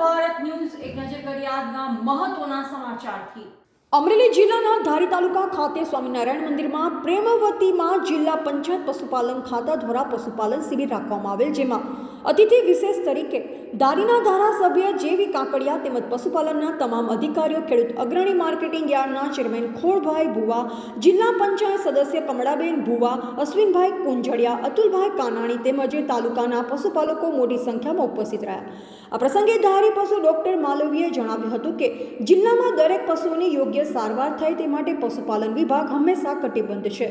Bharat news એક નજર કરી આજના મહત્વના સમાચારથી. અમરેલી જિલ્લાના ધારી તાલુકા ખાતે સ્વામિનારાયણ મંદિરમાં પ્રેમવતીમાં જિલ્લા પંચાયત પશુપાલન ખાતા દ્વારા પશુપાલન શિબિર રાખવામાં આવેલ જેમાં અતિથિ વિશેષ તરીકે ધારીના ધારાસભ્ય જેવી કાકડિયા તેમજ પશુપાલનના તમામ અધિકારીઓ, ખેડૂત અગ્રણી માર્કેટિંગ યાર્ડના ચેરમેન ખોળભાઈ ભુવા, જિલ્લા પંચાયત સદસ્ય કમળાબેન ભુવા, અશ્વિનભાઈ કુંજળિયા અતુલભાઈ કાનાણી તેમજ તાલુકાના પશુપાલકો મોટી સંખ્યામાં ઉપસ્થિત રહ્યા. આ પ્રસંગે ધારી પશુ ડોક્ટર માલવીએ જણાવ્યું હતું કે જિલ્લામાં દરેક પશુઓની યોગ્ય સારવાર થાય તે માટે પશુપાલન વિભાગ હંમેશા કટિબદ્ધ છે.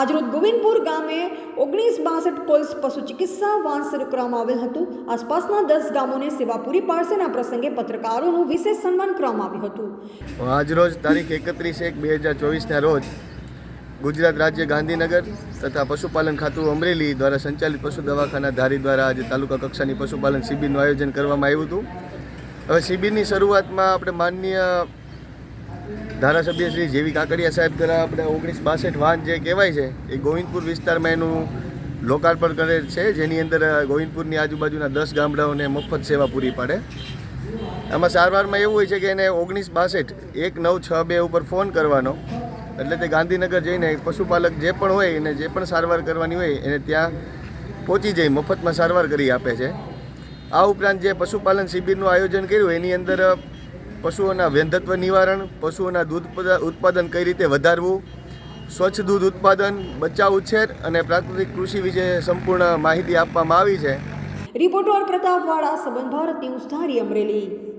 આજરોજ ગોવિંદપુર ગામે ઓગણીસ બાસઠ કોલ્સ પશુ ચિકિત્સા વાન શરૂ કરવામાં આવેલ હતું. આસપાસના દસ ગામોને સેવા પૂરી પાડશે આ પ્રસંગે પત્રકારોનું વિશેષ સન્માન કરવામાં આવ્યું હતું. આજરોજ તારીખ એકત્રીસ એક બે હજાર ચોવીસના રોજ ગુજરાત રાજ્ય ગાંધીનગર તથા પશુપાલન ખાતું અમરેલી દ્વારા સંચાલિત પશુ દવાખાના ધારી દ્વારા આજે તાલુકા કક્ષાની પશુપાલન શિબિરનું આયોજન કરવામાં આવ્યું હતું. હવે શિબિરની શરૂઆતમાં આપણે માનનીય ધારાસભ્ય શ્રી જેવી કાકડિયા સાહેબ દ્વારા આપણે ઓગણીસ બાસઠ વાન જે કહેવાય છે, એ ગોવિંદપુર વિસ્તારમાં એનું લોકાર્પણ કરેલ છે, જેની અંદર ગોવિંદપુરની આજુબાજુના દસ ગામડાઓને મફત સેવા પૂરી પાડે. આમાં સારવારમાં એવું હોય છે કે એને ઓગણીસ બાસઠ એક નવ છ બે ઉપર ફોન કરવાનો. એટલે તે ગાંધીનગર જઈને પશુપાલક જે પણ હોય, એને જે પણ સારવાર કરવાની હોય, એને ત્યાં પહોંચી જઈ મફતમાં સારવાર કરી આપે છે. આ ઉપરાંત જે પશુપાલન શિબિરનું આયોજન કર્યું, એની અંદર પશુઓના વેંધત્વ નિવારણ, પશુઓના દૂધ ઉત્પાદન કઈ રીતે વધારવું, સ્વચ્છ દૂધ ઉત્પાદન બચ્ચા ઉછેર અને પ્રાકૃતિક કૃષિ વિશે સંપૂર્ણ માહિતી આપવામાં આવી છે. રિપોર્ટર પ્રતાપવાળા, સંબંધ ભારત ન્યૂઝ ધારી અમરેલી.